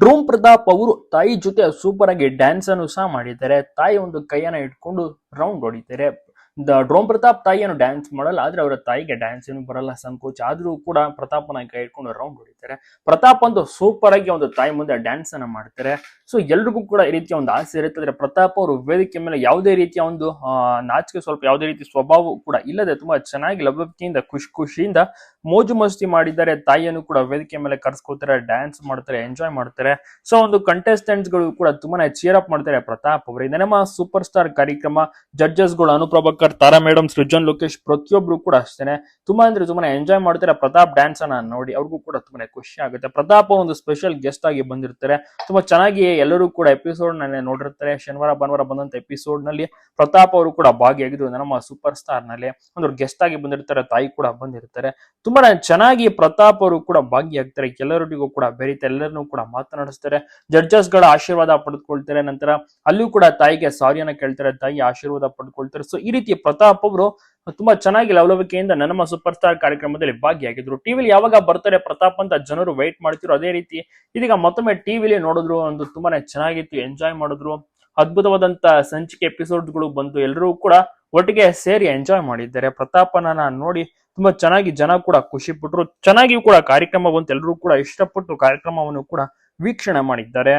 ಡ್ರೋಮ್ ಪ್ರತಾಪ್ ಅವರು ತಾಯಿ ಜೊತೆ ಸೂಪರ್ ಆಗಿ ಡ್ಯಾನ್ಸ್ ಅನ್ನು ಸಹ ಮಾಡಿದ್ದಾರೆ. ತಾಯಿ ಒಂದು ಕೈಯನ್ನ ಇಟ್ಕೊಂಡು ರೌಂಡ್ ಹೊಡಿತಾರೆ. ಡ್ರೋಮ್ ಪ್ರತಾಪ್ ತಾಯಿಯನ್ನು ಡ್ಯಾನ್ಸ್ ಮಾಡಲ್ಲ, ಆದ್ರೆ ಅವರ ತಾಯಿಗೆ ಡ್ಯಾನ್ಸ್ ಏನು ಬರಲ್ಲ ಸಂಕೋಚ. ಆದ್ರೂ ಕೂಡ ಪ್ರತಾಪನ ಕೈ ಇಟ್ಕೊಂಡು ರೌಂಡ್ ಹೊಡಿತಾರೆ. ಪ್ರತಾಪ್ ಅಂತ ಸೂಪರ್ ಆಗಿ ಒಂದು ತಾಯಿ ಮುಂದೆ ಡ್ಯಾನ್ಸ್ ಅನ್ನ ಮಾಡ್ತಾರೆ. ಸೊ ಎಲ್ರಿಗೂ ಕೂಡ ಈ ರೀತಿಯ ಒಂದು ಆಸೆ ಇರುತ್ತೆ. ಆದ್ರೆ ಪ್ರತಾಪ್ ಅವರು ವೇದಿಕೆ ಮೇಲೆ ಯಾವುದೇ ರೀತಿಯ ಒಂದು ನಾಚಿಕೆ, ಸ್ವಲ್ಪ ಯಾವುದೇ ರೀತಿ ಸ್ವಭಾವ ಕೂಡ ಇಲ್ಲದೆ ತುಂಬಾ ಚೆನ್ನಾಗಿ ಲಭ್ಯತೆಯಿಂದ, ಖುಷಿ ಖುಷಿಯಿಂದ ಮೋಜು ಮಸ್ತಿ ಮಾಡಿದ್ದಾರೆ, ತಾಯಿಯನ್ನು ಕೂಡ ವೇದಿಕೆ ಮೇಲೆ ಕರ್ಸ್ಕೋತಾರೆ ಡ್ಯಾನ್ಸ್ ಮಾಡ್ತಾರೆ ಎಂಜಾಯ್ ಮಾಡ್ತಾರೆ. ಸೊ ಒಂದು ಕಂಟೆಸ್ಟೆಂಟ್ಸ್ಗಳು ಕೂಡ ತುಂಬಾನೇ ಚಿಯರ್ ಅಪ್ ಮಾಡ್ತಾರೆ. ಪ್ರತಾಪ್ ಅವರಿಂದ ನಮ್ಮ ಸೂಪರ್ ಸ್ಟಾರ್ ಕಾರ್ಯಕ್ರಮ ಜಡ್ಜಸ್ಗಳು, ಅನುಪ್ರಭಾಕರ್, ತಾರಾ ಮೇಡಮ್ ಸೃಜನ್, ಲೋಕೇಶ್ ಪ್ರತಿಯೊಬ್ರು ಕೂಡ ಅಷ್ಟೇನೆ. ತುಂಬಾ ಅಂದ್ರೆ ತುಂಬಾನೇ ಎಂಜಾಯ್ ಮಾಡ್ತಾರೆ. ಪ್ರತಾಪ್ ಡ್ಯಾನ್ಸ್ ಅನ್ನ ನೋಡಿ ಅವ್ರಿಗೂ ಕೂಡ ತುಂಬಾನೇ ಖುಷಿ ಆಗುತ್ತೆ. ಪ್ರತಾಪ್ ಒಂದು ಸ್ಪೆಷಲ್ ಗೆಸ್ಟ್ ಆಗಿ ಬಂದಿರ್ತಾರೆ. ತುಂಬಾ ಚೆನ್ನಾಗಿ ಎಲ್ಲರೂ ಕೂಡ ಎಪಿಸೋಡ್ನಲ್ಲಿ ನೋಡಿರ್ತಾರೆ. ಶನಿವಾರ, ಭಾನುವಾರ ಬಂದಂತ ಎಪಿಸೋಡ್ನಲ್ಲಿ ಪ್ರತಾಪ್ ಅವರು ಕೂಡ ಭಾಗಿಯಾಗಿದ್ರು ನಮ್ಮ ಸೂಪರ್ ಸ್ಟಾರ್ನಲ್ಲಿ. ಒಂದು ಗೆಸ್ಟ್ ಆಗಿ ಬಂದಿರ್ತಾರೆ, ತಾಯಿ ಕೂಡ ಬಂದಿರ್ತಾರೆ. ತುಂಬಾನೇ ಚೆನ್ನಾಗಿ ಪ್ರತಾಪ್ ಅವರು ಕೂಡ ಭಾಗಿಯಾಗ್ತಾರೆ. ಎಲ್ಲರಿಗೂ ಕೂಡ ಬೆರೀತಾರೆ ಎಲ್ಲರನ್ನೂ ಕೂಡ ಮಾತನಾಡಿಸ್ತಾರೆ. ಜಡ್ಜಸ್ಗಳ ಆಶೀರ್ವಾದ ಪಡೆದುಕೊಳ್ತಾರೆ. ನಂತರ ಅಲ್ಲೂ ಕೂಡ ತಾಯಿಗೆ ಸಾರಿಯನ್ನ ಕೇಳ್ತಾರೆ. ತಾಯಿ ಆಶೀರ್ವಾದ ಪಡ್ಕೊಳ್ತಾರೆ ಸೊ ಈ ರೀತಿ ಪ್ರತಾಪ್ ಅವರು ತುಂಬಾ ಚೆನ್ನಾಗಿ ಲವಲವಿಕೆಯಿಂದ ನಮ್ಮ ಸೂಪರ್ ಸ್ಟಾರ್ ಕಾರ್ಯಕ್ರಮದಲ್ಲಿ ಭಾಗಿಯಾಗಿದ್ರು. ಟಿವಿಲಿ ಯಾವಾಗ ಬರ್ತಾರೆ ಪ್ರತಾಪ್ ಅಂತ ಜನರು ವೈಟ್ ಮಾಡ್ತಿರೋ ಅದೇ ರೀತಿ ಇದೀಗ ಮತ್ತೊಮ್ಮೆ ಟಿವಿಲಿ ನೋಡಿದ್ರು ಒಂದು ತುಂಬಾನೇ ಚೆನ್ನಾಗಿತ್ತು. ಎಂಜಾಯ್ ಮಾಡಿದ್ರು. ಅದ್ಭುತವಾದಂತ ಸಂಚಿಕೆ ಎಪಿಸೋಡ್ಗಳು ಬಂದು ಎಲ್ಲರೂ ಕೂಡ ಒಟ್ಟಿಗೆ ಸೇರಿ ಎಂಜಾಯ್ ಮಾಡಿದ್ದಾರೆ. ಪ್ರತಾಪನ ನೋಡಿ ತುಂಬಾ ಚೆನ್ನಾಗಿ ಜನ ಕೂಡ ಖುಷಿ ಪಟ್ರು ಚೆನ್ನಾಗಿ ಕೂಡ ಕಾರ್ಯಕ್ರಮ ಬಂತು ಎಲ್ಲರೂ ಕೂಡ ಇಷ್ಟಪಟ್ಟು ಕಾರ್ಯಕ್ರಮವನ್ನು ಕೂಡ ವೀಕ್ಷಣೆ ಮಾಡಿದ್ದಾರೆ.